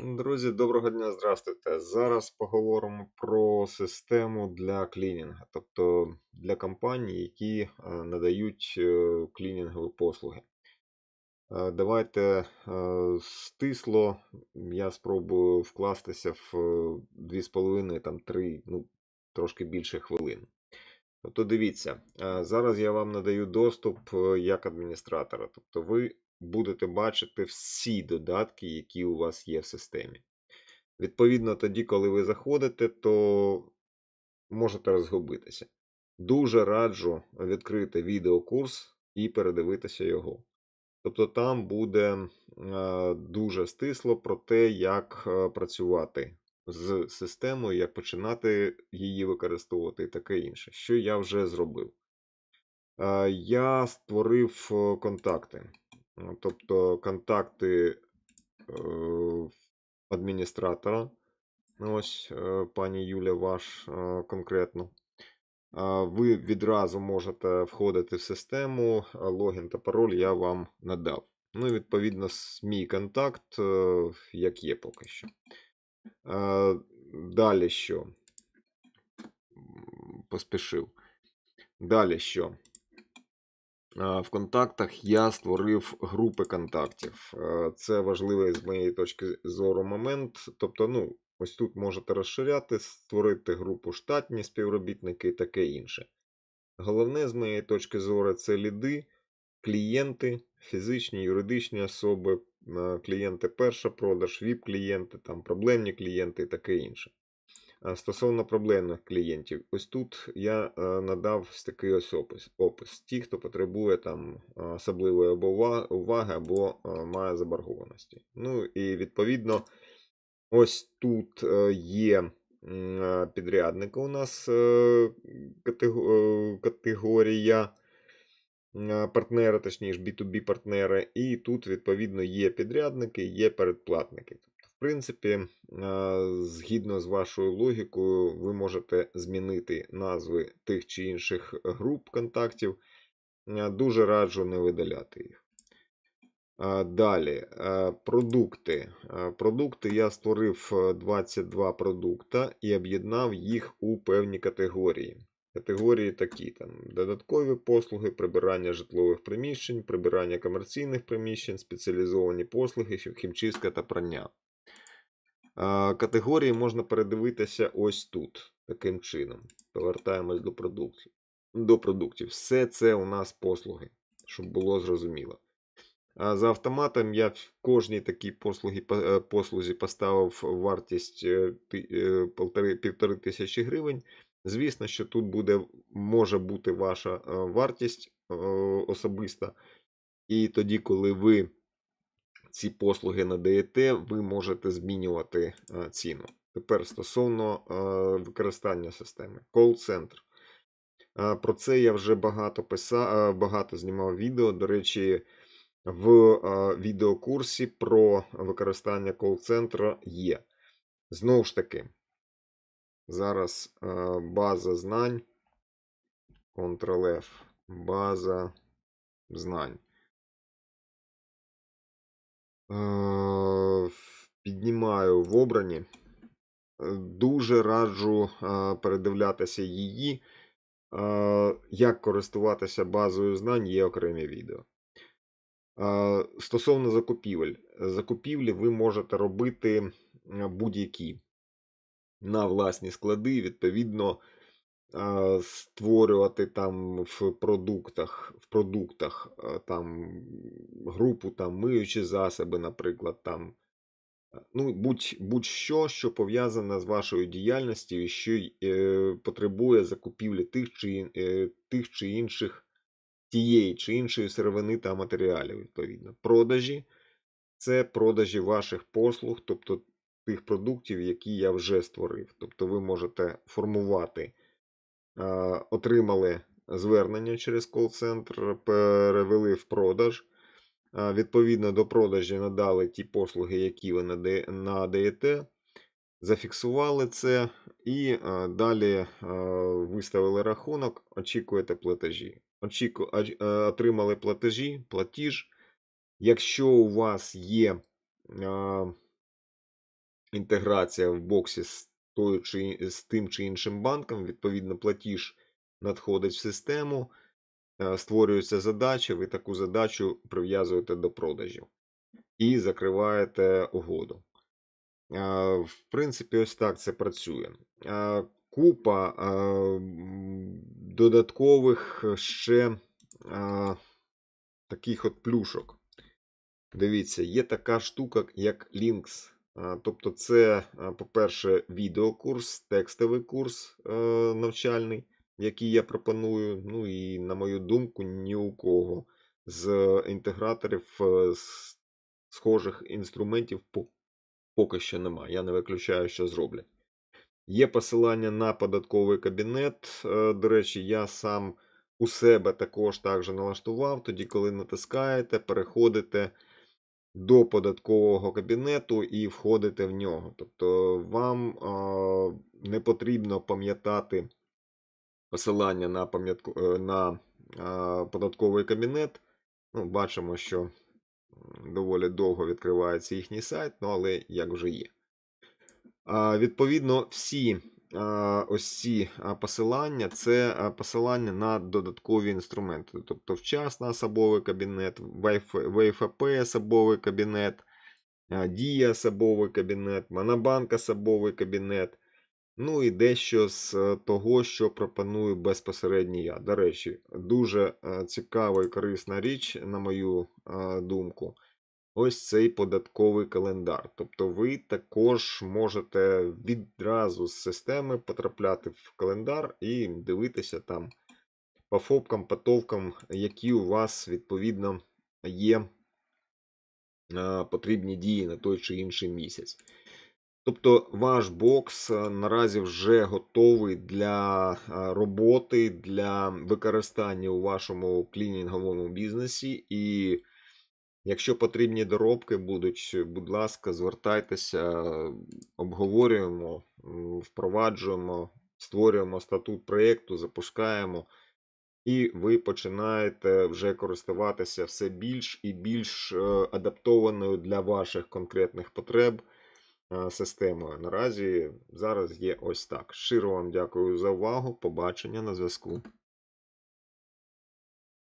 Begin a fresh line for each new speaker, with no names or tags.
Друзі, доброго дня, здравствуйте. Зараз поговоримо про систему для клінінга, тобто для компаній, які е, надають е, клінінгові послуги. Е, Давайте стисло, я спробую вкластися в 2,5-3, ну, трошки більше хвилин. Тобто дивіться, зараз я вам надаю доступ як адміністратора. Тобто ви будете бачити всі додатки, які у вас є в системі. Відповідно, тоді, коли ви заходите, то можете розгубитися. Дуже раджу відкрити відеокурс і передивитися його. Тобто там буде е, дуже стисло про те, як е, працювати з системою, як починати її використовувати і таке інше. Що я вже зробив? Е, Я створив контакти. Е, Тобто контакти е, адміністратора. Ось, е, пані Юля, ваш конкретно. Ви відразу можете входити в систему, логін та пароль я вам надав. Ну і відповідно мій контакт, е, як є поки що. Е, Далі що? Поспішив. Далі що? В контактах я створив групи контактів. Е, Це важливий з моєї точки зору момент. Тобто, ну, ось тут можете розширяти, створити групу штатні співробітники і таке інше. Головне, з моєї точки зору, це ліди, клієнти, фізичні, юридичні особи, е, клієнти перша продаж, ВІП-клієнти, проблемні клієнти і таке інше. А Стосовно проблемних клієнтів, ось тут я е, надав такий ось опис. опис. Ті, хто потребує там е, особливої або уваги, або е, має заборгованості. Ну і відповідно, ось тут е, є е, у нас е, катего- е, категорія е, партнера, точніше B2B партнери, і тут, відповідно, є підрядники, є передплатники. Принципі, е, згідно з вашою логікою, ви можете змінити назви тих чи інших груп контактів. Е, Дуже раджу не видаляти їх. Далі, е, продукти. Е, Продукти я створив е, 22 продукта і об'єднав їх у певні категорії. Категорії такі: там, додаткові послуги, прибирання житлових приміщень, прибирання комерційних приміщень, спеціалізовані послуги, хімчистка та прання. Категорії можна передивитися ось тут, таким чином. Повертаємось до продуктів. До продуктів. Все це у нас послуги, щоб було зрозуміло. За автоматом я в кожній такій послугі, по- е, послузі поставив вартість е, ти- е, полтори- півтори тисячі гривень. Звісно, що тут буде, може бути ваша е, вартість е, особиста. І тоді, коли ви ці послуги надаєте, ви можете змінювати е, ціну. Тепер стосовно е, використання системи. Кол-центр. Е, Про це я вже багато писав, багато знімав відео. До речі, в відеокурсі про використання кол-центра є. Знову ж таки, зараз база знань. Ctrl-F. База знань. Е, Піднімаю в обрані. Е, Дуже раджу е, передивлятися її. Е, Як користуватися базою знань, є окремі відео. Стосовно закупівель. Закупівлі ви можете робити будь-які на власні склади, відповідно, створювати там в продуктах, в продуктах там групу там миючі засоби, наприклад, там. Ну, будь, будь-що, що пов'язане з вашою діяльністю і що е, потребує закупівлі тих чи, е, тих чи інших тієї чи іншої сировини та матеріалів, відповідно. Продажі це продажі ваших послуг, тобто тих продуктів, які я вже створив. Тобто ви можете формувати, отримали звернення через кол-центр, перевели в продаж. Відповідно до продажі надали ті послуги, які ви надаєте, зафіксували це і далі виставили рахунок, очікуєте платежі. Очіку, отримали платежі, платіж. Якщо у вас є інтеграція в боксі тою чи, з тим чи іншим банком, відповідно, платіж надходить в систему, е, створюється задача, ви таку задачу прив'язуєте до продажів і закриваєте угоду. Е, В принципі, ось так це працює. Е, Купа додаткових ще таких от плюшок. Дивіться, є така штука, як Links. Тобто, це, по-перше, відеокурс, текстовий курс е, навчальний, який я пропоную. Ну і, на мою думку, ні у кого з інтеграторів е, схожих інструментів поки що немає. Я не виключаю, що зроблять. Є посилання на податковий кабінет. Е, До речі, я сам у себе також так же налаштував. Тоді, коли натискаєте, переходите до податкового кабінету і входите в нього. Тобто вам а, не потрібно пам'ятати посилання на, е, на а, податковий кабінет. Ну, бачимо, що доволі довго відкривається їхній сайт, ну але як вже є. А, Відповідно, всі ось ці посилання це посилання на додаткові інструменти. Тобто вчасно особовий кабінет, ВФП особовий кабінет, Дія особовий кабінет, Монобанк особовий кабінет. Ну і дещо з е, того, що пропоную безпосередньо я. До речі, дуже е, цікава і корисна річ, на мою е, думку ось цей податковий календар. Тобто ви також можете відразу з системи потрапляти в календар і дивитися там по фопкам, по товкам, які у вас відповідно є е, потрібні дії на той чи інший місяць. Тобто ваш бокс е, наразі вже готовий для е, роботи, для використання у вашому клінінговому бізнесі. І Якщо потрібні доробки будуть, будь ласка, звертайтеся, обговорюємо, впроваджуємо, створюємо статут проєкту, запускаємо, і ви починаєте вже користуватися все більш і більш е, адаптованою для ваших конкретних потреб е, системою. Наразі зараз є ось так. Щиро вам дякую за увагу. Побачення на зв'язку.